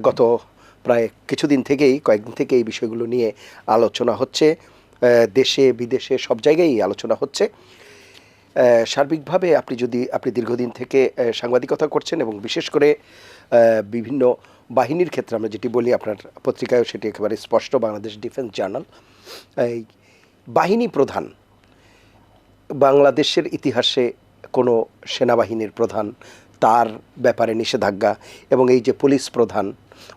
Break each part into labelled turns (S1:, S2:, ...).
S1: গত প্রায় কিছুদিন থেকেই, কয়েকদিন থেকে এই বিষয়গুলো নিয়ে আলোচনা হচ্ছে। দেশে, বিদেশে সব জায়গায় আলোচনা হচ্ছে। সার্বিকভাবে আপনি যদি, আপনি দীর্ঘদিন থেকে সাংবাদিকতা করছেন এবং বিশেষ করে বিভিন্ন বাহিনীর ক্ষেত্রে আমরা যেটি বলি, আপনার পত্রিকায়ও সেটি একেবারে স্পষ্ট, বাংলাদেশ ডিফেন্স জার্নাল। এই বাহিনী প্রধান, বাংলাদেশের ইতিহাসে কোনো সেনাবাহিনীর প্রধান তার ব্যাপারে নিষেধাজ্ঞা এবং এই যে পুলিশ প্রধান,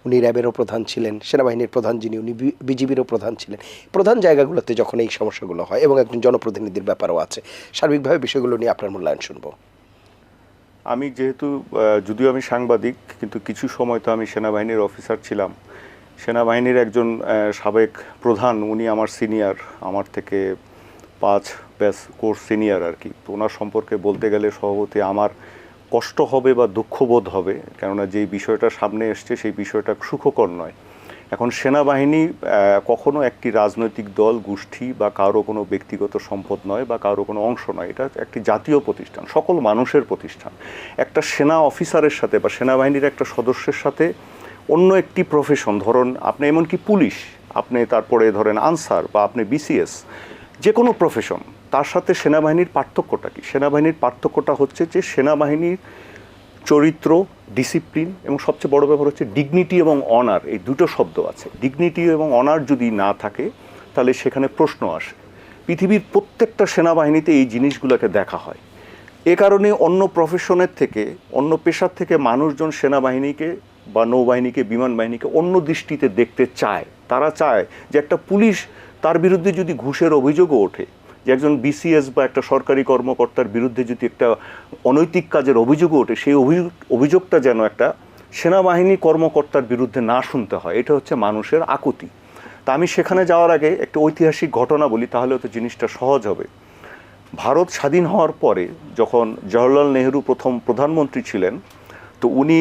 S1: উনি র্যাবেরও প্রধান ছিলেন, সেনাবাহিনীর প্রধান যিনি, উনি বিজিবিরও প্রধান ছিলেন। প্রধান জায়গাগুলোতে যখন এই সমস্যাগুলো হয় এবং একজন জনপ্রতিনিধির ব্যাপারও আছে, সার্বিকভাবে বিষয়গুলো নিয়ে আপনার মূল্যায়ন শুনব।
S2: আমি যেহেতু যদিও আমি সাংবাদিক, কিন্তু কিছু সময় তো আমি সেনাবাহিনীর অফিসার ছিলাম। সেনাবাহিনীর একজন সাবেক প্রধান, উনি আমার সিনিয়র, আমার থেকে পাঁচ ব্যাস কোর্স সিনিয়র আর কি। ওনার সম্পর্কে বলতে গেলে সভাপতি আমার কষ্ট হবে বা দুঃখবোধ হবে, কেননা যেই বিষয়টা সামনে এসছে সেই বিষয়টা সুখকর নয়। এখন সেনাবাহিনী কখনো একটি রাজনৈতিক দল, গোষ্ঠী বা কারও কোনো ব্যক্তিগত সম্পদ নয় বা কারও কোনো অংশ নয়। এটা একটি জাতীয় প্রতিষ্ঠান, সকল মানুষের প্রতিষ্ঠান। একটা সেনা অফিসারের সাথে বা সেনাবাহিনীর একটা সদস্যের সাথে অন্য একটি প্রফেশন ধরুন আপনি এমনকি পুলিশ, আপনি তারপরে ধরেন আনসার বা আপনি বিসিএস যে কোনো প্রফেশন তার সাথে সেনাবাহিনীর পার্থক্যটা কি? সেনাবাহিনীর পার্থক্যটা হচ্ছে যে সেনাবাহিনীর চরিত্র ডিসিপ্লিন এবং সবচেয়ে বড় ব্যাপার হচ্ছে ডিগনিটি এবং অনার এই দুটো শব্দ আছে। ডিগনিটি এবং অনার যদি না থাকে, তাহলে সেখানে প্রশ্ন আসে। পৃথিবীর প্রত্যেকটা সেনাবাহিনীতে এই জিনিসগুলোকে দেখা হয়। এ কারণে অন্য প্রফেশনের থেকে, অন্য পেশার থেকে মানুষজন সেনাবাহিনীকে বা নৌবাহিনীকে, বিমান বাহিনীকে অন্য দৃষ্টিতে দেখতে চায়। তারা চায় যে একটা পুলিশ তার বিরুদ্ধে যদি ঘুষের অভিযোগও ওঠে যে একজন বিসিএস বা একটা সরকারি কর্মকর্তার বিরুদ্ধে যদি একটা অনৈতিক কাজের অভিযোগও ওঠে, সেই অভিযোগ, অভিযোগটা যেন একটা সেনাবাহিনী কর্মকর্তার বিরুদ্ধে না শুনতে হয়, এটা হচ্ছে মানুষের আকুতি। তা আমি সেখানে যাওয়ার আগে একটা ঐতিহাসিক ঘটনা বলি, তাহলে তো জিনিসটা সহজ হবে। ভারত স্বাধীন হওয়ার পরে যখন জওহরলাল নেহরু প্রথম প্রধানমন্ত্রী ছিলেন, তো উনি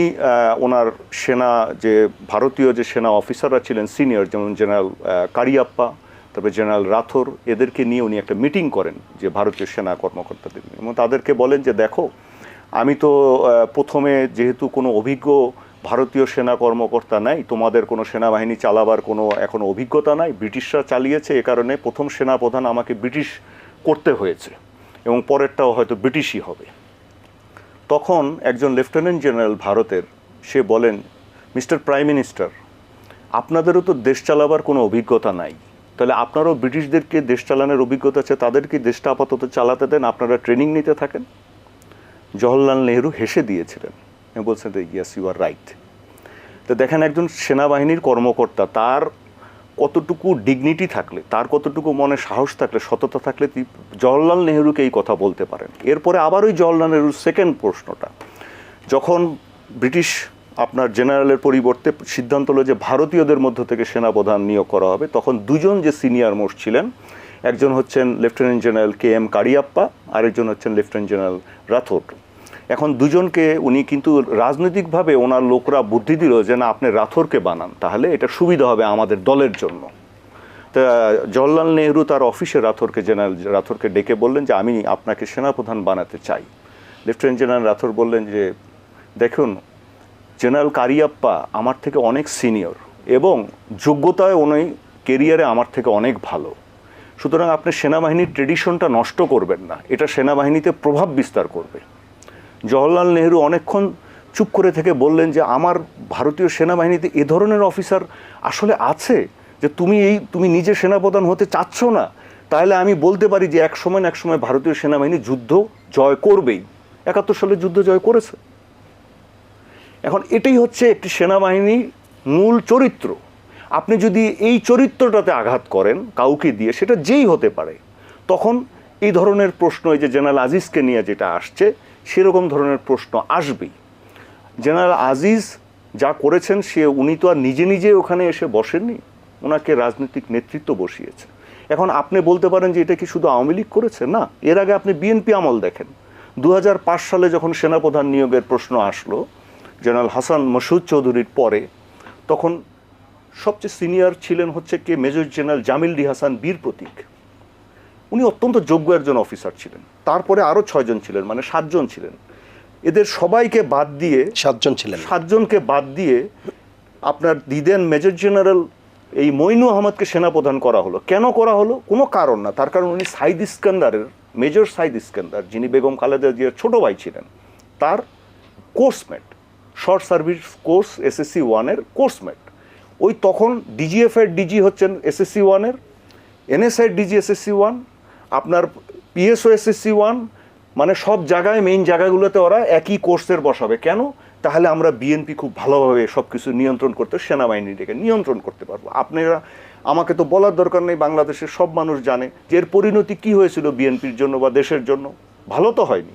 S2: ওনার সেনা যে, ভারতীয় যে সেনা অফিসাররা ছিলেন, সিনিয়র যেমন জেনারেল কারিয়াপ্পা তারপরে জেনারেল রাথোর এদেরকে নিয়ে উনি একটা মিটিং করেন যে ভারতীয় সেনা কর্মকর্তাদের এবং তাদেরকে বলেন যে, দেখো, আমি তো প্রথমে যেহেতু কোনো অভিজ্ঞ ভারতীয় সেনা কর্মকর্তা নাই, তোমাদের কোনো সেনাবাহিনী চালাবার কোনো এখনও অভিজ্ঞতা নাই, ব্রিটিশরা চালিয়েছে, এ কারণে প্রথম সেনাপ্রধান আমাকে ব্রিটিশ করতে হয়েছে এবং পরেরটাও হয়তো ব্রিটিশই হবে। তখন একজন লেফটেন্যান্ট জেনারেল ভারতের, সে বলেন, মিস্টার প্রাইম মিনিস্টার, আপনাদেরও তো দেশ চালাবার কোনো অভিজ্ঞতা নাই। তাহলে আপনারাও ব্রিটিশদেরকে দেশ চালানোর অভিজ্ঞতা আছে, তাদেরকে দেশটা আপাতত চালাতে দেন, আপনারা ট্রেনিং নিতে থাকেন। জওহরলাল নেহরু হেসে দিয়েছিলেন, এবং বলছেন ইয়াস ইউ আর রাইট তো দেখেন একজন সেনাবাহিনীর কর্মকর্তা, তার কতটুকু ডিগনিটি থাকলে, তার কতটুকু মনে সাহস থাকলে, সততা থাকলে জওহরলাল নেহরুকে এই কথা বলতে পারেন। এরপরে আবার ওই জওহরলাল নেহরুর সেকেন্ড প্রশ্নটা, যখন ব্রিটিশ আপনার জেনারেলের পরিবর্তে সিদ্ধান্ত হলো যে ভারতীয়দের মধ্য থেকে সেনাপ্রধান নিয়োগ করা হবে। তখন দুজন যে সিনিয়র মোস্ট ছিলেন, একজন হচ্ছেন lieutenant general K M Cariappa, আরেকজন হচ্ছেন লেফটেন্যান্ট জেনারেল রাথোড। এখন দুজনকে উনি কিন্তু রাজনৈতিকভাবে ওনার লোকরা বুদ্ধি দিল যে না, আপনি রাথোরকে বানান, তাহলে এটা সুবিধা হবে আমাদের দলের জন্য। তা জওহরলাল নেহরু তার অফিসে রাথোরকে জেনারেল, রাথোরকে ডেকে বললেন যে আমি আপনাকে সেনাপ্রধান বানাতে চাই। লেফটেন্যান্ট জেনারেল রাথোর বললেন যে, দেখুন জেনারেল কারিয়াপ্পা আমার থেকে অনেক সিনিয়র এবং যোগ্যতায় উনি কেরিয়ারে আমার থেকে অনেক ভালো। সুতরাং আপনি সেনাবাহিনীর ট্রেডিশনটা নষ্ট করবেন না, এটা সেনাবাহিনীতে প্রভাব বিস্তার করবে। জওহরলাল নেহরু অনেকক্ষণ চুপ করে থেকে বললেন যে, আমার ভারতীয় সেনাবাহিনীতে এ ধরনের অফিসার আসলে আছে যে তুমি এই, তুমি নিজে সেনাপ্রধান হতে চাচ্ছ না। তাহলে আমি বলতে পারি যে, এক সময় না এক সময় ভারতীয় সেনাবাহিনী যুদ্ধ জয় করবেই। একাত্তর সালে যুদ্ধ জয় করেছে। এখন এটাই হচ্ছে একটি সেনাবাহিনী মূল চরিত্র। আপনি যদি এই চরিত্রটাতে আঘাত করেন কাউকে দিয়ে, সেটা যেই হতে পারে, তখন এই ধরনের প্রশ্ন, এই যে জেনারেল আজিজকে নিয়ে যেটা আসছে, সেরকম ধরনের প্রশ্ন আসবেই। জেনারেল আজিজ যা করেছেন, সে উনি তো আর নিজে নিজে ওখানে এসে বসেননি, ওনাকে রাজনৈতিক নেতৃত্ব বসিয়েছে। এখন আপনি বলতে পারেন যে এটা কি শুধু আওয়ামী লীগ করেছে? না, এর আগে আপনি বিএনপি আমল দেখেন। দু হাজার পাঁচ সালে যখন সেনাপ্রধান নিয়োগের প্রশ্ন আসলো জেনারেল হাসান মসুদ চৌধুরীর পরে তখন সবচেয়ে সিনিয়র ছিলেন হচ্ছে K major general Jamil D Hasan Bir Protik. উনি অত্যন্ত যোগ্য একজন অফিসার ছিলেন। তারপরে আরও ছয়জন ছিলেন মানে সাতজন ছিলেন। এদের সবাইকে বাদ দিয়ে
S1: সাতজন ছিলেন।
S2: সাতজনকে বাদ দিয়ে আপনার দিদেন মেজর জেনারেল এই মইনু আহমদকে সেনাপ্রধান করা হলো। কেন করা হলো? কোনো কারণ না। তার কারণ উনি সাইদ ইস্কান্দারের মেজর সাইদ ইস্কান্দার যিনি বেগম খালেদা জিয়ার ছোট ভাই ছিলেন তার coursemate. Short service course SSC ওয়ানের কোর্সমেট ওই তখন ডিজিএফ এর ডিজি হচ্ছেন এসএসসি ওয়ানের এনএসআই ডিজি এসএসসি ওয়ান, আপনার পিএসও এসএসসি ওয়ান মানে সব জায়গায় মেইন জায়গাগুলোতে ওরা একই কোর্সের বসাবে। কেন? তাহলে আমরা বিএনপি খুব ভালোভাবে সব কিছু নিয়ন্ত্রণ করতে, সেনাবাহিনীটাকে নিয়ন্ত্রণ করতে পারব। আপনারা, আমাকে তো বলার দরকার নেই, বাংলাদেশের সব মানুষ জানে যে এর পরিণতি কী হয়েছিল বিএনপির জন্য বা দেশের জন্য। ভালো তো হয়নি।